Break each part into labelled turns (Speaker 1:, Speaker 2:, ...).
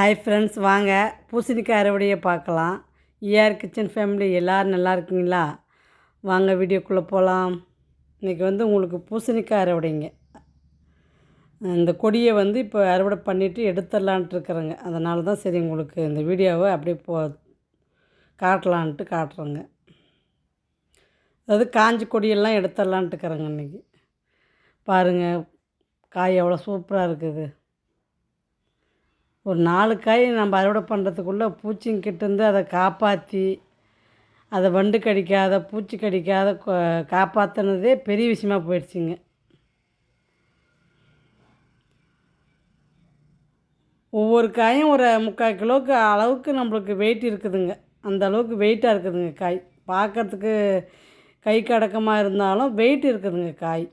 Speaker 1: Hi friends வாங்க. பூசணிக்காய் அறுவடையை பார்க்கலாம். ஏஆர் கிச்சன் ஃபேமிலி எல்லோரும் நல்லா இருக்கீங்களா? வாங்க வீடியோக்குள்ளே போகலாம் இன்றைக்கி வந்து உங்களுக்கு பூசணிக்காய் அறுவடைங்க. இந்த கொடியை வந்து இப்போ அறுவடை பண்ணிவிட்டு எடுத்துடலான்ட்டு இருக்கிறேங்க. அதனால தான் சரி உங்களுக்கு இந்த வீடியோவை அப்படியே போ காட்டலான்ட்டு காட்டுறேங்க. அதாவது காஞ்சி கொடியெல்லாம் எடுத்துடலான்ட்டு இருக்கிறேங்க இன்றைக்கி பாருங்கள் காய் எவ்வளோ சூப்பராக இருக்குது. ஒரு நாலு காய் நம்ம அறுவடை பண்ணுறதுக்குள்ளே பூச்சிங்கிட்டேருந்து அதை காப்பாற்றி அதை வண்டு கடிக்காத பூச்சி கடிக்காத காப்பாற்றினதே பெரிய விஷயமா போயிடுச்சுங்க. ஒவ்வொரு காயும் ஒரு முக்கால் கிலோவுக்கு அளவுக்கு நம்மளுக்கு வெயிட் இருக்குதுங்க. அந்த அளவுக்கு வெயிட்டாக இருக்குதுங்க காய். பார்க்குறதுக்கு கை கடக்கமாக இருந்தாலும் வெயிட் இருக்குதுங்க காய்.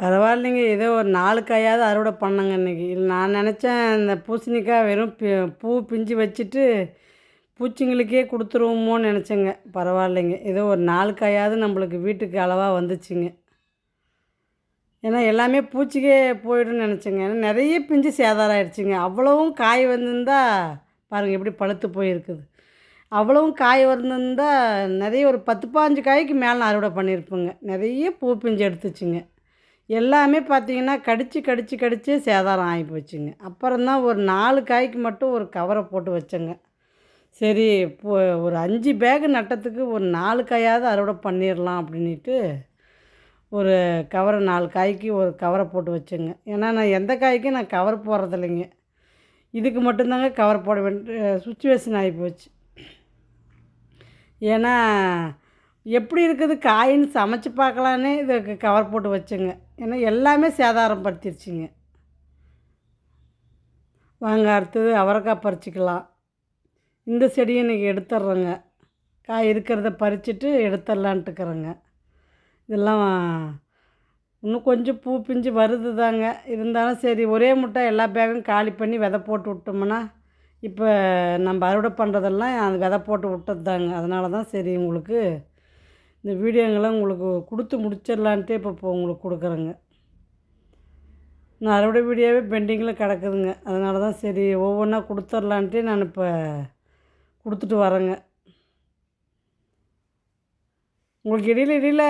Speaker 1: பரவாயில்லைங்க. ஏதோ ஒரு நாலு காயாவது அறுவடை பண்ணங்க இன்றைக்கி இல்லை நான் நினச்சேன் இந்த பூசணிக்காய் வெறும் பூ பிஞ்சு வச்சுட்டு பூச்சிங்களுக்கே கொடுத்துருவோமோன்னு நினச்சேங்க. பரவாயில்லைங்க. ஏதோ ஒரு நாலு காயாவது நம்மளுக்கு வீட்டுக்கு அளவாக வந்துச்சுங்க. ஏன்னா எல்லாமே பூச்சிக்கே போயிடும்னு நினச்சேங்க. ஏன்னா நிறைய பிஞ்சு சேதாரம் ஆயிடுச்சுங்க. அவ்வளவும் காய் வந்திருந்தா பாருங்கள் எப்படி பழுத்து போயிருக்குது. அவ்வளவும் காய் வந்திருந்தால் நிறைய ஒரு பத்து பாஞ்சு காய்க்கு மேலே அறுவடை பண்ணியிருப்பேங்க. நிறைய பூ பிஞ்சு எடுத்துச்சுங்க. எல்லாமே பார்த்திங்கன்னா கடித்து கடித்து கடித்து சேதாரம் ஆகி போச்சுங்க. அப்புறம்தான் ஒரு நாலு காய்க்கு மட்டும் ஒரு கவரை போட்டு வச்சேங்க. சரி இப்போ ஒரு அஞ்சு பேகு நட்டத்துக்கு ஒரு நாலு காயாவது அறுவடை பண்ணிடலாம் அப்படின்ட்டு ஒரு கவரை நாலு காய்க்கு ஒரு கவரை போட்டு வச்சேங்க. ஏன்னா நான் எந்த காய்க்கும் நான் கவர் போடுறதில்லைங்க. இதுக்கு மட்டும்தாங்க கவர் போட வேண்டிய சுச்சுவேஷன் ஆகி போச்சு. ஏன்னா எப்படி இருக்குது காயின்னு சமைச்சு பார்க்கலான்னு இதுக்கு கவர் போட்டு வச்சுங்க. ஏன்னா எல்லாமே சேதாரம் படுத்திருச்சுங்க. வாங்க அடுத்தது அவரைக்காய் பறிச்சிக்கலாம். இந்த செடியை இன்றைக்கி எடுத்துட்றேங்க. காய் இருக்கிறத பறிச்சுட்டு எடுத்துடலான்ட்டுக்கிறேங்க இதெல்லாம் இன்னும் கொஞ்சம் பூ பிஞ்சு வருது தாங்க இருந்தாலும் சரி ஒரே முட்டை எல்லா பேகும் காலி பண்ணி விதை போட்டு விட்டோம்னா இப்போ நம்ம அறுவடை பண்ணுறதெல்லாம் அந்த விதை போட்டு விட்டது தாங்க அதனால தான் சரி உங்களுக்கு இந்த வீடியோங்களை உங்களுக்கு கொடுத்து முடிச்சிடலான்ட்டே இப்போ உங்களுக்கு கொடுக்குறேங்க. நான் அறுவடை வீடியோவே பெண்டிங்கில் கிடக்குதுங்க. அதனால தான் சரி ஒவ்வொன்றா கொடுத்துர்லான்ட்டு நான் இப்போ கொடுத்துட்டு வரேங்க. உங்களுக்கு இடையில இடையில்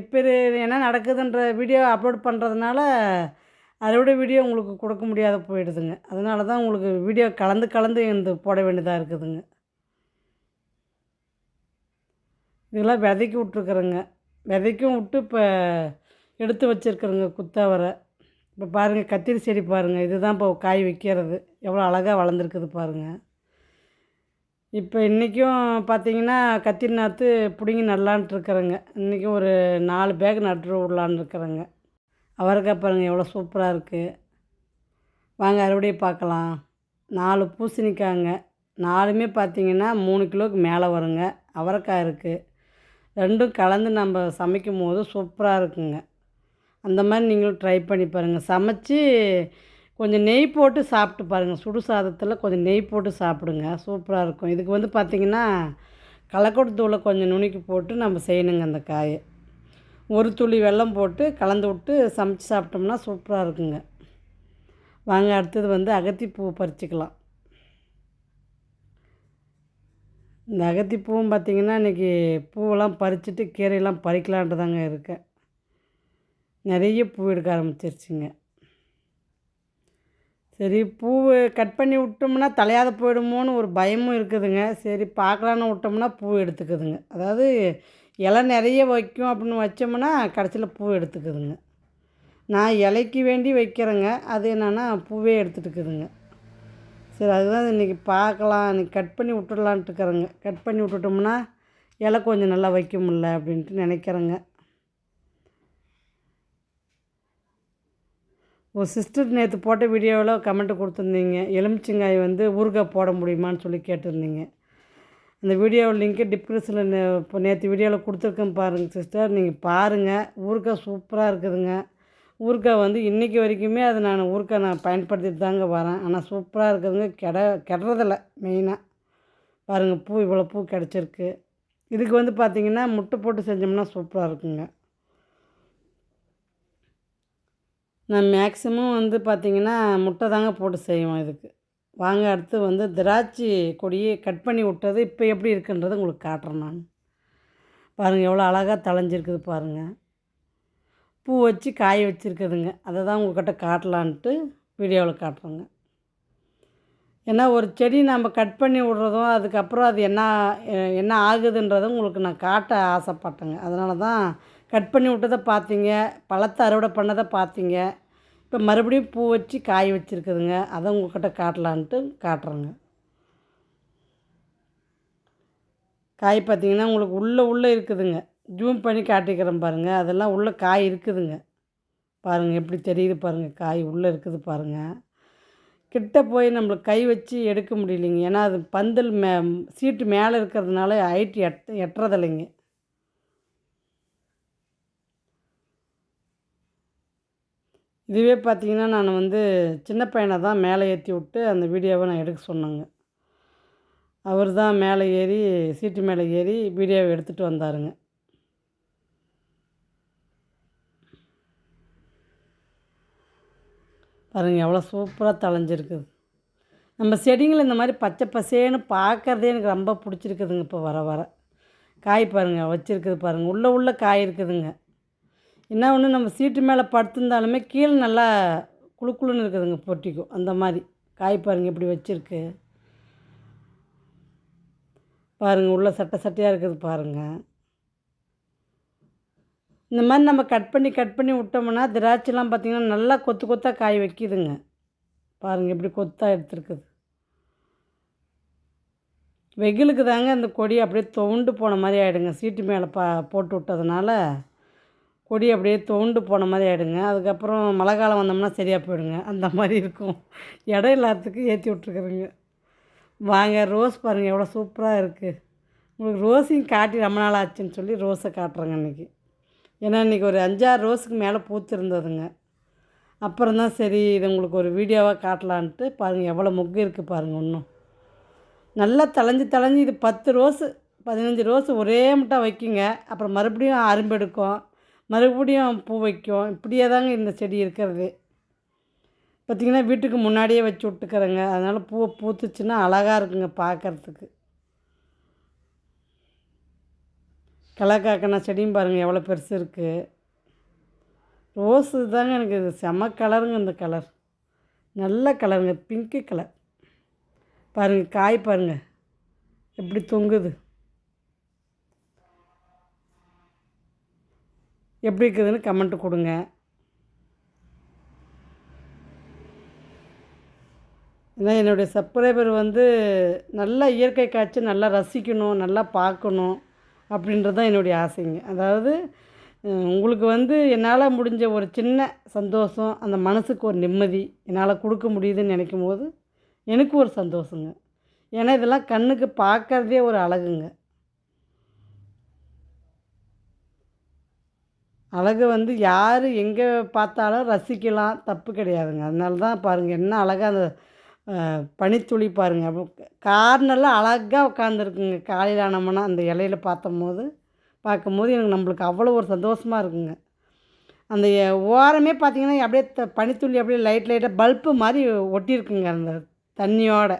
Speaker 1: இப்போ என்ன நடக்குதுன்ற வீடியோ அப்லோட் பண்ணுறதுனால அறுவடை வீடியோ உங்களுக்கு கொடுக்க முடியாத போயிடுதுங்க. அதனால தான் உங்களுக்கு வீடியோ கலந்து கலந்து இந்த போட வேண்டியதாக இருக்குதுங்க. இதெல்லாம் விதைக்கி விட்ருக்குறேங்க விதைக்கும் விட்டு இப்போ எடுத்து வச்சுருக்குறேங்க குத்தாவரை இப்போ பாருங்கள் கத்திரி செடி பாருங்கள் இதுதான் இப்போ காய் வைக்கிறது எவ்வளோ அழகாக வளர்ந்துருக்குது பாருங்கள் இப்போ இன்றைக்கும் பார்த்தீங்கன்னா கத்திரி நாற்று பிடுங்கி நடலான்ட்டு இருக்கிறேங்க இன்றைக்கும் ஒரு நாலு பேக் நட்டு விடலான்னு இருக்கிறேங்க அவரைக்காய் பாருங்கள் எவ்வளோ சூப்பராக இருக்குது வாங்க அறுவடையை பார்க்கலாம். நாலு பூசணிக்காங்க நாலுமே பார்த்தீங்கன்னா மூணு கிலோவுக்கு மேலே வருங்க. அவரைக்காய் இருக்குது ரெண்டும் கலந்து நம்ம சமைக்கும் போது சூப்பராக இருக்குங்க. அந்த மாதிரி நீங்களும் ட்ரை பண்ணி பாருங்கள் சமைச்சி கொஞ்சம் நெய் போட்டு சாப்பிட்டு பாருங்கள் சுடு சாதத்தில் கொஞ்சம் நெய் போட்டு சாப்பிடுங்க. சூப்பராக இருக்கும். இதுக்கு வந்து பார்த்திங்கன்னா கலக்கொட்டு தூளை கொஞ்சம் நுணுக்கி போட்டு நம்ம செய்யணுங்க அந்த காயை. ஒரு துளி வெல்லம் போட்டு கலந்து விட்டு சமைச்சு சாப்பிட்டோம்னா சூப்பராக இருக்குங்க. வாங்க அடுத்தது வந்து அகத்திப்பூ பறிச்சிக்கலாம். இந்த அகத்தி பூவும் பார்த்திங்கன்னா இன்றைக்கி பூவெல்லாம் பறிச்சுட்டு கீரையெல்லாம் பறிக்கலான்ட்டு தாங்க இருக்கேன். நிறைய பூ எடுக்க ஆரம்பிச்சிருச்சுங்க. சரி பூவு கட் பண்ணி விட்டோம்னா தலையாத போயிடுமோன்னு ஒரு பயமும் இருக்குதுங்க. சரி பார்க்கலான்னு விட்டோம்னா பூ எடுத்துக்குதுங்க. அதாவது இலை நிறைய வைக்கும் அப்படின்னு வச்சோம்னா கடைசியில் பூ எடுத்துக்குதுங்க. நான் இலைக்கு வேண்டி வைக்கிறேங்க. அது என்னென்னா பூவே எடுத்துட்டுக்குதுங்க. சரி அதுதான் இன்றைக்கி பார்க்கலாம். இன்றைக்கி கட் பண்ணி விட்டுடலான்ட்டு இருக்கிறேங்க. கட் பண்ணி விட்டுட்டோம்னா இலை கொஞ்சம் நல்லா வைக்க முடில அப்படின்ட்டு நினைக்கிறேங்க. ஒரு சிஸ்டர் நேற்று போட்ட வீடியோவில் கமெண்ட்டு கொடுத்துருந்தீங்க. எலுமிச்சங்காய் வந்து ஊறுகாய் போட முடியுமான்னு சொல்லி கேட்டிருந்தீங்க. அந்த வீடியோ லிங்க்கு டிஸ்கிரிப்ஷனில் இப்போ நேற்று வீடியோவில் கொடுத்துருக்கேன் பாருங்கள் சிஸ்டர் நீங்கள் பாருங்கள் ஊறுகாய் சூப்பராக இருக்குதுங்க. ஊறுகாய் வந்து இன்றைக்கி வரைக்குமே அதை நான் ஊறுகாய் நான் பயன்படுத்திட்டு தாங்க வரேன். ஆனால் சூப்பராக இருக்குதுங்க. கெட கெடுறதில்ல மெயினாக பாருங்கள் பூ இவ்வளோ பூ கிடச்சிருக்கு. இதுக்கு வந்து பார்த்திங்கன்னா முட்டை போட்டு செஞ்சோம்னா சூப்பராக இருக்குங்க. நான் மேக்ஸிமம் வந்து பார்த்திங்கன்னா முட்டை தாங்க போட்டு செய்வோம் இதுக்கு. வாங்க அடுத்து வந்து திராட்சை கொடியை கட் பண்ணி விட்டது இப்போ எப்படி இருக்குன்றதை உங்களுக்கு காட்டுறேன் நான். பாருங்கள் எவ்வளோ அழகாக தளைஞ்சிருக்குது பாருங்கள் பூ வச்சு காய வச்சுருக்குதுங்க. அதை தான் உங்கள்கிட்ட காட்டலான்ட்டு வீடியோவில் காட்டுறோங்க. ஏன்னா ஒரு செடி நம்ம கட் பண்ணி விட்றதும் அதுக்கப்புறம் அது என்ன என்ன ஆகுதுன்றதும் உங்களுக்கு நான் காட்ட ஆசைப்பட்டேங்க. அதனால தான் கட் பண்ணி விட்டதை பார்த்தீங்க பழத்தை அறுவடை பண்ணதை பார்த்தீங்க. இப்போ மறுபடியும் பூ வச்சு காய வச்சுருக்குதுங்க. அதை உங்கள்கிட்ட காட்டலான்ட்டு காட்டுறேங்க. காய் பார்த்தீங்கன்னா உங்களுக்கு உள்ளே உள்ளே இருக்குதுங்க. ஜூம் பண்ணி காட்டிக்கிறேன் பாருங்கள் அதெல்லாம் உள்ளே காய் இருக்குதுங்க. பாருங்கள் எப்படி தெரியுது பாருங்கள் காய் உள்ளே இருக்குது பாருங்கள் கிட்ட போய் நம்மளுக்கு கை வச்சு எடுக்க முடியலைங்க. ஏன்னா அது பந்தல் மே சீட்டு மேலே இருக்கிறதுனால ஹைட் எட் எட்டுறதில்லைங்க. இதுவே பார்த்தீங்கன்னா நான் வந்து சின்ன பையனை தான் மேலே ஏற்றி விட்டு அந்த வீடியோவை நான் எடுக்க சொன்னேங்க. அவர் தான் மேலே ஏறி சீட்டு மேலே ஏறி வீடியோவை எடுத்துகிட்டு வந்தாருங்க. பாருங்கள் எவ்வளோ சூப்பராக தளைஞ்சிருக்குது நம்ம செடிங்களை இந்த மாதிரி பச்சை பசேன்னு பார்க்கறதே எனக்கு ரொம்ப பிடிச்சிருக்குதுங்க இப்போ வர வர. காய் பாருங்கள் வச்சுருக்குது பாருங்கள் உள்ளே உள்ளே காய் இருக்குதுங்க. என்ன ஒன்று நம்ம சீட்டு மேலே படுத்திருந்தாலுமே கீழே நல்லா குளு குளுன்னு இருக்குதுங்க பொட்டிக்கும். அந்த மாதிரி. காய் பாருங்கள் இப்படி வச்சுருக்கு. பாருங்கள் உள்ளே சட்டை சட்டையாக இருக்குது பாருங்கள் இந்த மாதிரி நம்ம கட் பண்ணி கட் பண்ணி விட்டோம்னா திராட்சைலாம் பார்த்திங்கன்னா நல்லா கொத்து கொத்தாக காய் வைக்கிதுங்க. பாருங்கள் எப்படி கொத்தாக எடுத்துருக்குது. வெயிலுக்கு தாங்க அந்த கொடி அப்படியே துவண்டு போன மாதிரி ஆகிடுங்க சீட்டு மேலே பா போட்டு விட்டதுனால கொடி அப்படியே தோண்டு போன மாதிரி ஆகிடுங்க அதுக்கப்புறம் மழை காலம் வந்தோம்னா சரியாக போயிடுங்க. அந்த மாதிரி இருக்கும். இடம் இல்லாததுக்கு ஏற்றி விட்ருக்குறேங்க வாங்க ரோஸ் பாருங்கள் எவ்வளோ சூப்பராக இருக்குது உங்களுக்கு ரோஸையும் காட்டி ரொம்ப நாள் ஆச்சுன்னு சொல்லி ரோஸை காட்டுறேங்க இன்றைக்கி ஏன்னா இன்றைக்கி ஒரு அஞ்சாறு ரோஸுக்கு மேலே பூத்திருந்ததுங்க. அப்புறம் தான் சரி இது உங்களுக்கு ஒரு வீடியோவாக காட்டலான்ட்டு பாருங்கள் எவ்வளோ மொக்கு இருக்குது பாருங்கள் இன்னும். நல்லா தளைஞ்சு தளைஞ்சு இது பத்து ரோஸு பதினஞ்சு ரோஸு ஒரே முட்டா வைக்குங்க. அப்புறம் மறுபடியும் அரும்பெடுக்கும் மறுபடியும் பூ வைக்கும். இப்படியே தாங்க இந்த செடி இருக்கிறது. பார்த்திங்கன்னா வீட்டுக்கு முன்னாடியே வச்சு விட்டுக்கிறேங்க. அதனால் பூவை பூத்துச்சுன்னா அழகாக இருக்குங்க பார்க்கறதுக்கு கலக்காக்கனா செடியும் பாருங்கள் எவ்வளோ பெருசு இருக்குது ரோஸு தாங்க எனக்கு இது செம கலருங்க இந்த கலர். நல்ல கலருங்க பிங்க்கு கலர். பாருங்கள் காய் பாருங்கள் எப்படி தொங்குது. எப்படி இருக்குதுன்னு கமெண்ட் கொடுங்க. ஏன்னா என்னுடைய சப்ஸ்கிரைபர் வந்து நல்லா இயற்கை காட்சி நல்லா ரசிக்கணும் நல்லா பார்க்கணும். அப்படின்றது தான் என்னுடைய ஆசைங்க. அதாவது உங்களுக்கு வந்து என்னால் முடிஞ்ச ஒரு சின்ன சந்தோஷம் அந்த மனசுக்கு ஒரு நிம்மதி என்னால் கொடுக்க முடியுதுன்னு நினைக்கும் போது எனக்கு ஒரு சந்தோஷங்க. ஏன்னா இதெல்லாம் கண்ணுக்கு பார்க்கறதே ஒரு அழகுங்க. அழகு வந்து யார் எங்கே பார்த்தாலும் ரசிக்கலாம் தப்பு கிடையாதுங்க. அதனால தான் பாருங்கள் என்ன அழகாக அந்த பனித்துளி பாருங்கள் கார்னெல்லாம் அழகாக உட்காந்துருக்குங்க காலையில் ஆனோம்னா அந்த இலையில பார்த்தம்போது பார்க்கும்போது எனக்கு நம்மளுக்கு அவ்வளோ ஒரு சந்தோஷமாக இருக்குங்க. அந்த ஓரமே பார்த்திங்கன்னா அப்படியே த பனித்துளி அப்படியே லைட் லைட்டாக பல்பு மாதிரி ஒட்டியிருக்குங்க அந்த தண்ணியோட.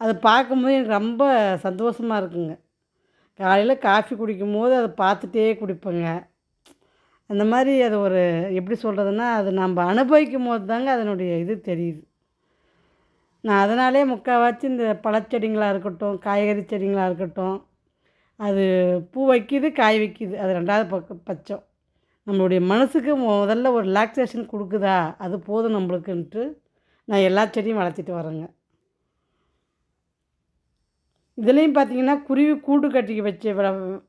Speaker 1: அதை பார்க்கும்போது எனக்கு ரொம்ப சந்தோஷமாக இருக்குங்க. காலையில் காஃபி குடிக்கும் போது அதை பார்த்துட்டே குடிப்பேங்க. அந்த மாதிரி அது ஒரு எப்படி சொல்கிறதுன்னா அது நம்ம அனுபவிக்கும் போது தாங்க அதனுடைய இது தெரியுது. நான் அதனாலே முக்கால்வாசி இந்த பழச்செடிங்களாக இருக்கட்டும் காய்கறி செடிங்களாக இருக்கட்டும் அது பூ வைக்கிது காய் வைக்கிது. அது ரெண்டாவது பக்கம் பட்சம் நம்மளுடைய மனசுக்கு முதல்ல ஒரு ரிலாக்ஸேஷன் கொடுக்குதா? அது போதும் நம்மளுக்குன்ட்டு நான் எல்லா செடியும் வளர்த்திட்டு வரேங்க. இதுலேயும் பார்த்தீங்கன்னா குருவி கூடு கட்டிக்கு வச்சு வ-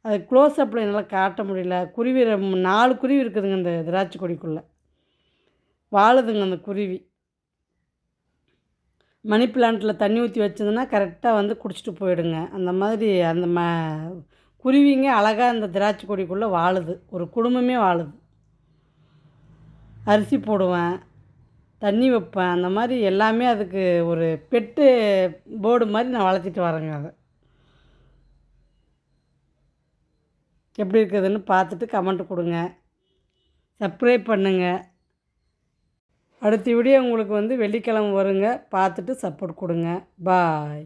Speaker 1: அது க்ளோஸ் அப்பில் என்னால் காட்ட முடியல. குருவி நாலு குருவி இருக்குதுங்க இந்த திராட்சை கொடிக்குள்ளே. வாழுதுங்க அந்த குருவி. மணி பிளான்ட்டில் தண்ணி ஊற்றி வச்சதுன்னா கரெக்டாக வந்து குடிச்சிட்டு போயிடுங்க. அந்த மாதிரி அந்த ம குருவிங்க அழகாக அந்த திராட்சை கொடிக்குள்ளே வாழுது. ஒரு குடும்பமே வாழுது. அரிசி போடுவேன் தண்ணி வைப்பேன் அந்த மாதிரி எல்லாமே அதுக்கு ஒரு பெட்டு போர்டு மாதிரி நான் வளர்த்திட்டு வரேங்க அதை. எப்படி இருக்குதுன்னு பார்த்துட்டு கமெண்ட் கொடுங்க. சப்ஸ்கிரைப் பண்ணுங்கள் அடுத்த வீடியோ உங்களுக்கு வந்து வெள்ளிக்கிழமை வருங்க. பார்த்துட்டு சப்போர்ட் கொடுங்க. பாய்